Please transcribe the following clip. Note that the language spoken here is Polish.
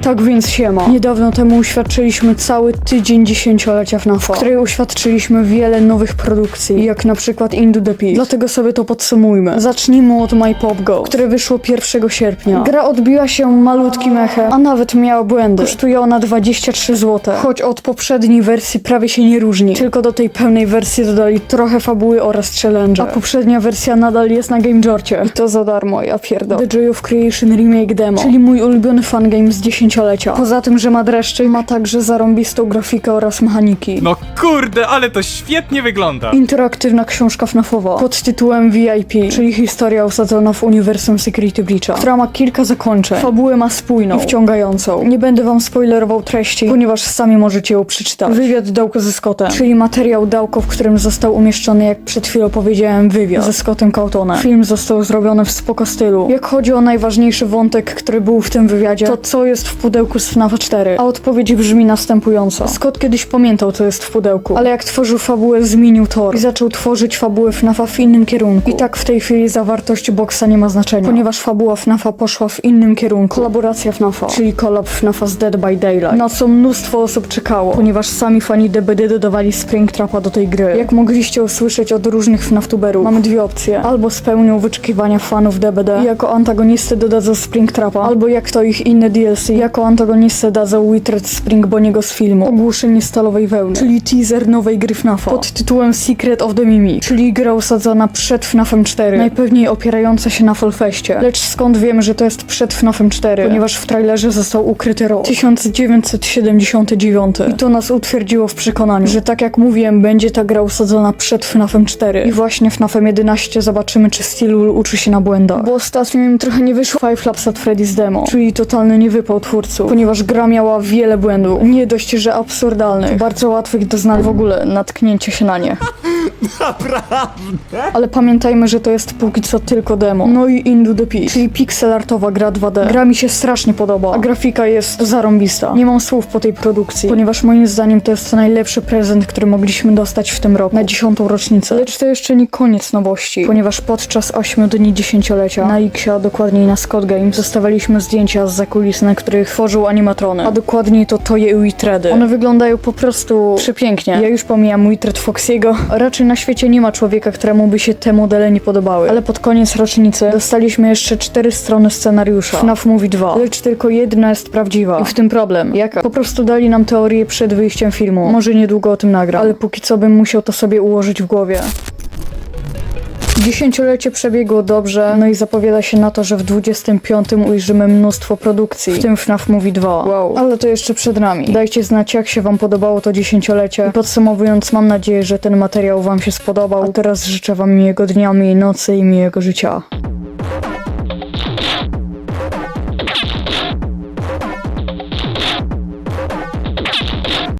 Tak więc siema. Niedawno temu uświadczyliśmy cały tydzień dziesięciolecia FNAF-a, w której uświadczyliśmy wiele nowych produkcji, jak na przykład Into the Peak. Dlatego sobie to podsumujmy. Zacznijmy od My Pop Go, które wyszło 1 sierpnia. Gra odbiła się malutkim echem, a nawet miała błędy. Kosztuje ona 23 zł, choć od poprzedniej wersji prawie się nie różni. Tylko do tej pełnej wersji dodali trochę fabuły oraz challenge. A poprzednia wersja nadal jest na Game Jorcie. I to za darmo, ja pierdolę. The Joy of Creation Remake Demo, czyli mój ulubiony fangame z dziesięciolecia. Poza tym, że ma dreszczy, ma także zarąbistą grafikę oraz mechaniki. No kurde, ale to świetnie wygląda. Interaktywna książka FNAFowa pod tytułem VIP, czyli historia osadzona w uniwersum Security Breacha, która ma kilka zakończeń. Fabułę ma spójną i wciągającą. Nie będę wam spoilerował treści, ponieważ sami możecie ją przeczytać. Wywiad Dałko ze Scottem, czyli materiał Dałko, w którym został umieszczony, jak przed chwilą powiedziałem, wywiad ze Scottem Cawtonem. Film został zrobiony w spoko stylu. Jak chodzi o najważniejszy wątek, który był w tym wywiadzie, to co jest w pudełku z FNAF 4? A odpowiedź brzmi następująco. Scott kiedyś pamiętał, co jest w pudełku, ale jak tworzył fabułę, zmienił tor i zaczął tworzyć fabułę FNAFa w innym kierunku. I tak w tej chwili zawartość boksa nie ma znaczenia, ponieważ fabuła FNAFa poszła w innym kierunku. Kolaboracja FNAFa, czyli kolab FNAFa z Dead by Daylight, na co mnóstwo osób czekało, ponieważ sami fani DBD dodawali Springtrapa do tej gry. Jak mogliście usłyszeć od różnych FNAF-tuberów, mamy dwie opcje. Albo spełnią wyczekiwania fanów DBD i jako antagonistę dodadzą Springtrapa, albo jak to ich inne DLC, jako antagonistę dadzą Withered Spring Boniego z filmu Ogłuszenie Stalowej Wełny, czyli teaser nowej gry FNAFa pod tytułem Secret of the Mimic, czyli gra osadzona przed FNAFem 4, najpewniej opierająca się na Folfeście. Lecz skąd wiemy, że to jest przed FNAFem 4? Ponieważ w trailerze został ukryty rok 1979 i to nas utwierdziło w przekonaniu, że tak jak mówiłem, będzie ta gra osadzona przed FNAFem 4 i właśnie FNAFem 11 zobaczymy, czy Steel uczy się na błędach. Bo ostatnio im trochę nie wyszło Five Laps at Freddy's Demo, czyli totalny niewypał twórców, ponieważ gra miała wiele błędów. Nie dość, że absurdalnych, bardzo łatwych do znalezienia w ogóle natknięcie się na nie. Ale pamiętajmy, że to jest póki co tylko demo. No i Into the Peak, czyli pixelartowa gra 2D. Gra mi się strasznie podoba, a grafika jest zarąbista. Nie mam słów po tej produkcji, ponieważ moim zdaniem to jest najlepszy prezent, który mogliśmy dostać w tym roku, na dziesiątą rocznicę. Lecz to jeszcze nie koniec nowości, ponieważ podczas 8 dni dziesięciolecia na X, a dokładniej na Scott Games, zostawialiśmy zdjęcia z zakulis, na których tworzył animatrony, a dokładniej to Toje i Witredy. One wyglądają po prostu przepięknie. Ja już pomijam Witred Foxiego. Raczej na świecie nie ma człowieka, któremu by się te modele nie podobały. Ale pod koniec rocznicy dostaliśmy jeszcze cztery strony scenariusza. FNAF Movie 2. Lecz tylko jedna jest prawdziwa. I w tym problem. Jaka? Po prostu dali nam teorię przed wyjściem filmu. Może niedługo o tym nagram. Ale póki co bym musiał to sobie ułożyć w głowie. Dziesięciolecie przebiegło dobrze, no i zapowiada się na to, że w 25 ujrzymy mnóstwo produkcji, w tym FNAF Movie 2. Wow. Ale to jeszcze przed nami. Dajcie znać, jak się wam podobało to dziesięciolecie. I podsumowując, mam nadzieję, że ten materiał wam się spodobał. A teraz życzę wam miłego dnia, miłej nocy i miłego życia.